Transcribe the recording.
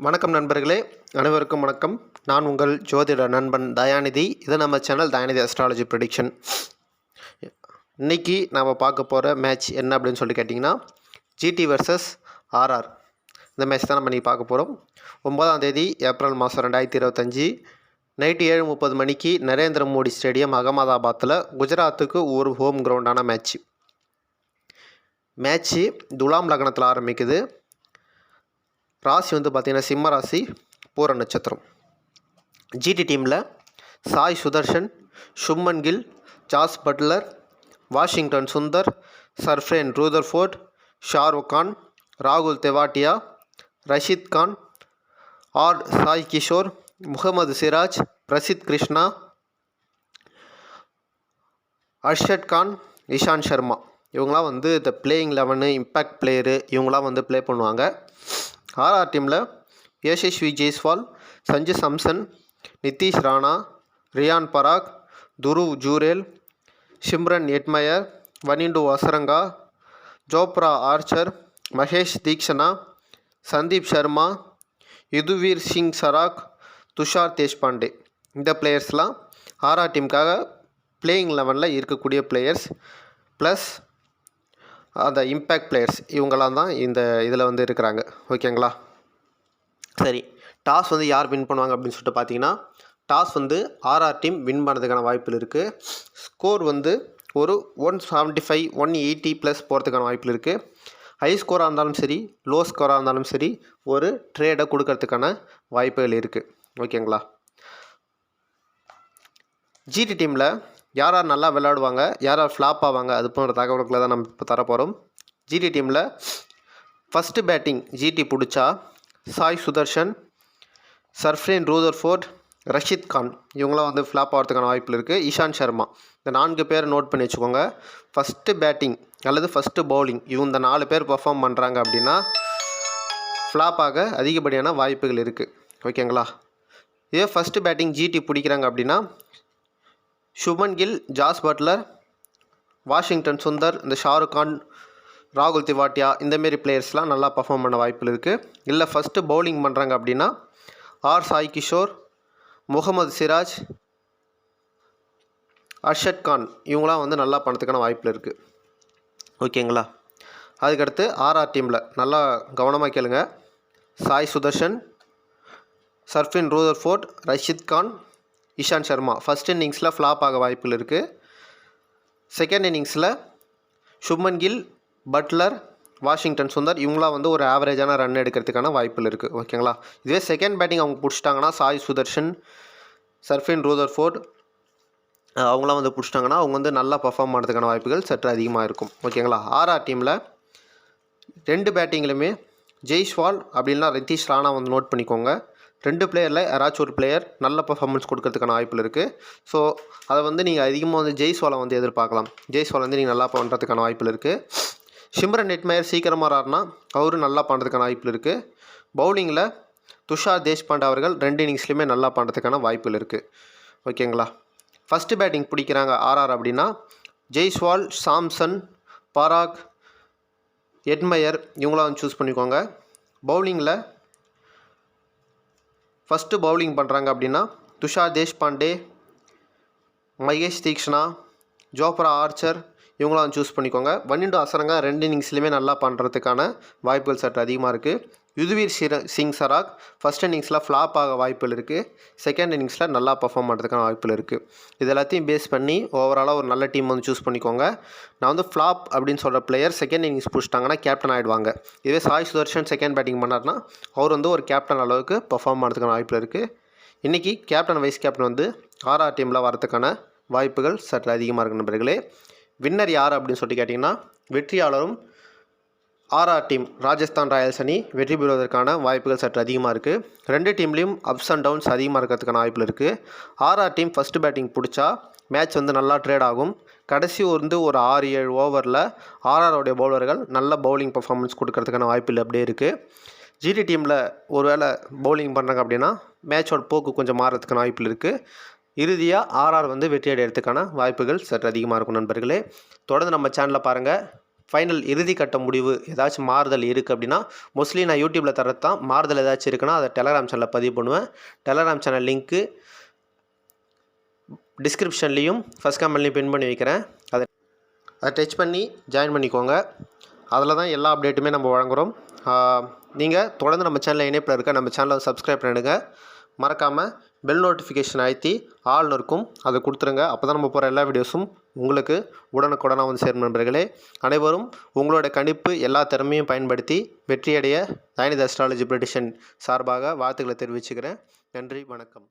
வணக்கம் நண்பர்களே அனைவருக்கும் வணக்கம். நான் உங்கள் ஜோதிட நண்பன் தயாநிதி. இது நம்ம சேனல் தயாநிதி அஸ்ட்ராலஜி ப்ரெடிக்ஷன் இன்னைக்கு நாம் பார்க்க போகிற மேட்ச் என்ன அப்படின்னு சொல்லி கேட்டிங்கன்னா ஜிடி வர்சஸ் ஆர்ஆர் இந்த மேட்ச் தான் நம்ம இன்றைக்கி பார்க்க போகிறோம் ஒன்பதாம் தேதி ஏப்ரல் மாதம் ரெண்டாயிரத்தி இருபத்தஞ்சி நைட்டு ஏழு முப்பது மணிக்கு நரேந்திர மோடி ஸ்டேடியம் அகமதாபாத்தில் குஜராத்துக்கு ஒரு ஹோம் கிரவுண்டான மேட்ச் மேட்ச்சு துலாம் லக்னத்தில் ஆரம்பிக்குது. ராசி வந்து பார்த்திங்கன்னா சிம்ம ராசி பூர நட்சத்திரம். ஜிடி டீமில் Sai Sudharshan Shubman Gill Jos Buttler Washington Sundar Sherfane Rutherford Shahrukh Khan ராகுல் தெவாட்டியா ரஷித் கான் ஆர் சாய் கிஷோர் முகமது சிராஜ் பிரசித் கிருஷ்ணா அர்ஷத் கான் இஷான் சர்மா இவங்களாம் வந்து இந்த பிளேயிங் லெவனு இம்பேக்ட் பிளேயரு இவங்களாம் வந்து ப்ளே பண்ணுவாங்க. ஆர்ஆர் டீமில் Yashasvi Jaiswal Sanju Samson Nitish Rana Riyan Parag Dhruv Jurel Shimron Hetmyer Wanindu Hasaranga Jofra Archer Maheesh Theekshana Sandeep Sharma Yudhvir Singh Charak Tushar Deshpande. இந்த பிளேயர்ஸ்லாம் RR டீமுக்காக playing லெவனில் இருக்கக்கூடிய players plus அந்த impact players இவங்கெல்லாம் தான் இந்த இதில் வந்து இருக்கிறாங்க. ஓகேங்களா சரி. டாஸ் வந்து யார் வின் பண்ணுவாங்க அப்படின்னு சொல்லிட்டு பார்த்தீங்கன்னா டாஸ் வந்து ஆர்ஆர் டீம் வின் பண்ணுறதுக்கான வாய்ப்புகள் இருக்குது ஸ்கோர் வந்து ஒரு one seventy five one eighty plus போகிறதுக்கான வாய்ப்பில் இருக்குது ஹை ஸ்கோராக இருந்தாலும் சரி லோ ஸ்கோராக இருந்தாலும் சரி ஒரு ட்ரேடை கொடுக்கறதுக்கான வாய்ப்புகள் இருக்குது ஓகேங்களா ஜிடி டீமில் யார் யார் நல்லா விளையாடுவாங்க யார் யார் ஃப்ளாப் ஆவாங்க அது போன்ற தகவல்களை தான் நம்ம இப்போ தரப்போகிறோம் ஜிடி டீமில் ஃபஸ்ட்டு பேட்டிங் ஜிடி பிடிச்சா சாய் சுதர்ஷன் சர்ஃப்ரேன் ரூதர்ஃபோர்ட் ரஷித் கான் இவங்களாம் வந்து ஃப்ளாப் ஆகிறதுக்கான வாய்ப்பில் இருக்குது இஷாந்த் சர்மா இந்த நான்கு பேரை நோட் பண்ணி வச்சுக்கோங்க. ஃபஸ்ட்டு பேட்டிங் அல்லது ஃபஸ்ட்டு பவுலிங் இவங்க இந்த நாலு பேர் பர்ஃபார்ம் பண்ணுறாங்க அப்படின்னா ஃப்ளாப் ஆக அதிகப்படியான வாய்ப்புகள் இருக்குது ஓகேங்களா இதே ஃபஸ்ட்டு பேட்டிங் ஜிடி பிடிக்கிறாங்க அப்படின்னா Shubman Gill Jos Buttler Washington Sundar இந்த ஷாருக் கான் ராகுல் திவாட்டியா இந்தமாரி பிளேயர்ஸ்லாம் நல்லா பர்ஃபார்ம் பண்ண வாய்ப்பில் இருக்குது இல்லை ஃபஸ்ட்டு பவுலிங் பண்ணுறாங்க அப்படின்னா ஆர் சாய் கிஷோர் முகமது சிராஜ் அர்ஷத் கான் இவங்களாம் வந்து நல்லா பண்ணுறதுக்கான வாய்ப்பில் இருக்குது ஓகேங்களா அதுக்கடுத்து ஆர்ஆர் டீமில் நல்லா கவனமாக கேளுங்க. Sai Sudharshan Sherfane Rutherford Rashid Khan Ishant Sharma first இன்னிங்ஸில் ஃப்ளாப் ஆக வாய்ப்புகள் இருக்குது செகண்ட் இன்னிங்ஸில் சுப்மன் கில் பட்லர் வாஷிங்டன் சுந்தர் இவங்களாம் வந்து ஒரு ஆவரேஜான ரன் எடுக்கிறதுக்கான வாய்ப்புகள் இருக்குது ஓகேங்களா இதுவே செகண்ட் பேட்டிங் அவங்க பிடிச்சிட்டாங்கன்னா Sai Sudarshan Sherfane Rutherford அவங்களாம் வந்து பிடிச்சிட்டாங்கன்னா அவங்க வந்து நல்லா பர்ஃபார்ம் பண்ணுறதுக்கான வாய்ப்புகள் சற்று அதிகமாக இருக்கும். ஓகேங்களா ஆர்ஆர் டீமில் ரெண்டு பேட்டிங்லையுமே ஜெய்ஸ்வால் அப்படின்னா ரித்தீஷ் ராணா வந்து நோட் பண்ணிக்கோங்க. ரெண்டு பிளேயரில் யாராச்சும் ஒரு பிளேயர் நல்ல பர்ஃபார்மன்ஸ் கொடுக்கறதுக்கான வாய்ப்பு இருக்குது ஸோ அதை வந்து நீங்கள் அதிகமாக வந்து ஜெய்ஸ்வாலை வந்து எதிர்பார்க்கலாம். ஜெய்ஸ்வால் வந்து நீங்கள் நல்லா பண்ணுறதுக்கான வாய்ப்பு இருக்குது ஷிம்ரன் நெட்மயர் சீக்கிரமாக ஆறாருனா அவரும் நல்லா பண்ணுறதுக்கான வாய்ப்பு இருக்குது பவுலிங்கில் துஷார் தேஷ்பாண்டே அவர்கள் ரெண்டு இன்னிங்ஸ்லையுமே நல்லா பண்ணுறதுக்கான வாய்ப்புகள் இருக்குது ஓகேங்களா ஃபஸ்ட்டு பேட்டிங் பிடிக்கிறாங்க ஆர்ஆர் அப்படின்னா ஜெய்ஸ்வால் சாம்சன் பராக் எட்மயர் இவங்களாம் வந்து சூஸ் பண்ணிக்கோங்க. பவுலிங்கில் ஃபஸ்ட்டு பவுலிங் பண்ணுறாங்க அப்படின்னா துஷார் தேஷ்பாண்டே மகேஷ் தீக்ஷனா ஜோப்ரா ஆர்ச்சர் இவங்களாம் சூஸ் பண்ணிக்கோங்க. வன்னிண்டு அசரங்க ரெண்டு இன்னிங்ஸ்லையுமே நல்லா பண்ணுறதுக்கான வாய்ப்புகள் சற்று அதிகமாக இருக்குது யுதுவீர் சிர சிங் சராக் ஃபஸ்ட் இன்னிங்ஸில் ஃப்ளாப் ஆக வாய்ப்புகள் இருக்குது செகண்ட் இன்னிங்ஸில் நல்லா பர்ஃபார்ம் பண்ணுறதுக்கான வாய்ப்புகள் இருக்குது இது எல்லாத்தையும் பேஸ் பண்ணி ஓவராலாக ஒரு நல்ல டீம் வந்து சூஸ் பண்ணிக்கோங்க. நான் வந்து ஃப்ளாப் அப்படின்னு சொல்கிற பிளேயர் செகண்ட் இன்னிங்ஸ் பிடிச்சிட்டாங்கன்னா கேப்டன் ஆகிடுவாங்க இதே சாய் சுதர்ஷன் செகண்ட் பேட்டிங் பண்ணார்னா அவர் வந்து ஒரு கேப்டன் அளவுக்கு பர்ஃபார்ம் பண்ணுறதுக்கான வாய்ப்புகள் இருக்குது இன்றைக்கி கேப்டன் வைஸ் கேப்டன் வந்து ஆர்ஆர் டீமில் வரதுக்கான வாய்ப்புகள் சற்று அதிகமாக இருக்கு நண்பர்களே. வின்னர் யார் அப்படின்னு சொல்லிட்டு கேட்டிங்கன்னா வெற்றியாளரும் ஆர்ஆர் டீம் ராஜஸ்தான் ராயல்ஸ் அணி வெற்றி பெறுவதற்கான வாய்ப்புகள் சற்று அதிகமாக இருக்குது ரெண்டு டீம்லேயும் அப்ஸ் அண்ட் டவுன்ஸ் அதிகமாக இருக்கிறதுக்கான வாய்ப்புகள் இருக்குது ஆர்ஆர் டீம் ஃபஸ்ட்டு பேட்டிங் பிடிச்சா மேட்ச் வந்து நல்லா ட்ரேட் ஆகும். கடைசி வந்து ஒரு ஆறு ஏழு ஓவரில் ஆர்ஆரோடைய பவுலர்கள் நல்ல பவுலிங் பர்ஃபார்மன்ஸ் கொடுக்கறதுக்கான வாய்ப்புகள் அப்படியே இருக்குது ஜிடி டீமில் ஒரு வேளை பவுலிங் பண்ணுறாங்க அப்படின்னா மேட்சோட போக்கு கொஞ்சம் மாறதுக்கான வாய்ப்புகள் இருக்குது இறுதியாக ஆர்ஆர் வந்து வெற்றி அடையிறதுக்கான வாய்ப்புகள் சற்று அதிகமாக இருக்கும் நண்பர்களே. தொடர்ந்து நம்ம சேனலை பாருங்கள் ஃபைனல் இறுதி கட்ட முடிவு ஏதாச்சும் மாறுதல் இருக்குது அப்படின்னா மோஸ்ட்லி நான் யூடியூப்பில் தரது தான் மாறுதல் ஏதாச்சும் இருக்குன்னா அதை டெலகிராம் சேனலில் பதிவு பண்ணுவேன். டெலகிராம் சேனல் லிங்க்கு டிஸ்கிரிப்ஷன்லேயும் ஃபஸ்ட் கமெண்ட்லேயும் பின் பண்ணி வைக்கிறேன். அதை அதை டச் பண்ணி ஜாயின் பண்ணிக்கோங்க. அதில் தான் எல்லா அப்டேட்டுமே நம்ம வழங்குகிறோம் நீங்கள் தொடர்ந்து நம்ம சேனலில் இணைப்பில் இருக்க நம்ம சேனலை சப்ஸ்கிரைப் பண்ணிடுங்க. மறக்காமல் பெல் நோட்டிஃபிகேஷன் அழுத்தி ஆள்னு இருக்கும் அதை கொடுத்துருங்க. அப்போ தான் நம்ம போகிற எல்லா வீடியோஸும் உங்களுக்கு உடனுக்குடனாக வந்து சேரும் நண்பர்களே. அனைவரும் உங்களோட கணிப்பு எல்லா திறமையும் பயன்படுத்தி வெற்றியடைய தயனித அஸ்ட்ராலஜி பிரிட்டிஷன் சார்பாக வாழ்த்துக்களை தெரிவிச்சுக்கிறேன். நன்றி வணக்கம்.